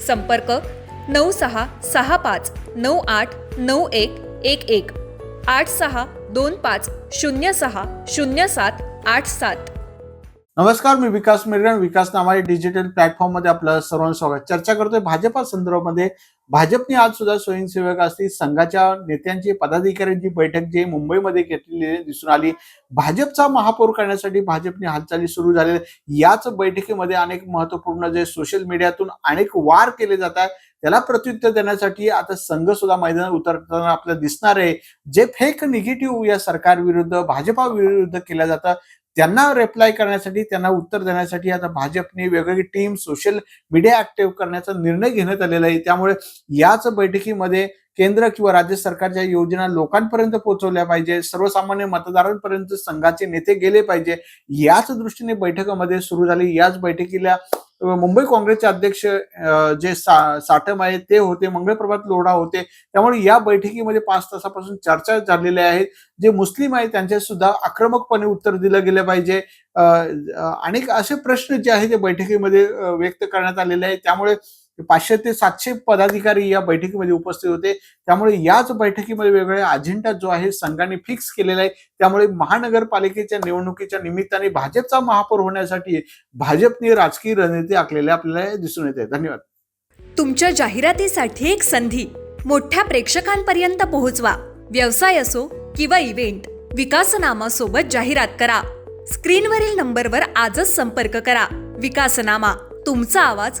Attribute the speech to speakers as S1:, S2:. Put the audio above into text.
S1: संपर्क नऊ सहा सहा पाच नऊ आठ नऊ एक एक एक. आठ सहा दोन पाच शून्य सहा शून्य सात आठ सात.
S2: नमस्कार मी विकास मिरगण. विकास नावाच्या डिजिटल प्लॅटफॉर्ममध्ये आपलं सर्वांचं स्वागत. चर्चा करतोय भाजपा संदर्भामध्ये भाजपने आज सुद्धा स्वयंसेवक असतील संघाच्या नेत्यांची पदाधिकाऱ्यांची बैठक जी मुंबईमध्ये घेतलेली दिसून आली. भाजपचा महापौर करण्यासाठी भाजपने हालचाली सुरू झालेल्या याच बैठकीमध्ये अनेक महत्त्वपूर्ण जे सोशल मीडियातून अनेक वार केले जातात त्याला प्रत्युत्तर देण्यासाठी आता संघ सुद्धा मैदानात उतरताना आपल्याला दिसणार आहे. जे फेक निगेटिव्ह या सरकार विरुद्ध भाजपा विरुद्ध केल्या जातं त्यांना रिप्लाय करण्यासाठी त्यांना उत्तर देण्यासाठी आता भाजपने वेगवेगळी टीम सोशल मीडिया ऍक्टिव्ह करण्याचा निर्णय घेण्यात आलेला आहे. त्यामुळे याच बैठकीमध्ये केंद्र किंवा राज्य सरकारच्या योजना लोकांपर्यंत पोहोचवल्या पाहिजे सर्वसामान्य मतदारांपर्यंत संघाचे नेते गेले पाहिजे याच दृष्टीने बैठकामध्ये सुरू झाली. याच बैठकीला मुंबई काँग्रेसचे अध्यक्ष जे सा साटम आहेत ते होते मंगळप्रभात लोढा होते. त्यामुळे या बैठकीमध्ये पाच तासापासून चर्चा झालेल्या आहेत जे मुस्लिम आहेत त्यांचे सुद्धा आक्रमकपणे उत्तर दिलं गेलं पाहिजे. अनेक असे प्रश्न जे आहेत ते बैठकीमध्ये व्यक्त करण्यात आलेले आहेत. त्यामुळे पाचशे ते सातशे पदाधिकारी या बैठकीमध्ये उपस्थित होते. त्यामुळे याच बैठकीमध्ये वेगवेगळ्या अजेंडा जो आहे संघाने फिक्स केलेला आहे. त्यामुळे महानगरपालिकेच्या निवडणुकीच्या निमित्ताने भाजपचा महापौर होण्यासाठी भाजपने राजकीय रणनीती आखलेली आपल्याला दिसून येते. धन्यवाद.
S1: तुमच्या जाहिरातीसाठी एक संधी. मोठ्या प्रेक्षकांपर्यंत पोहोचवा. व्यवसाय असो किंवा इव्हेंट विकासनामासोबत जाहिरात करा. स्क्रीनवरील नंबरवर आजच संपर्क करा. विकासनामा तुमचा आवाज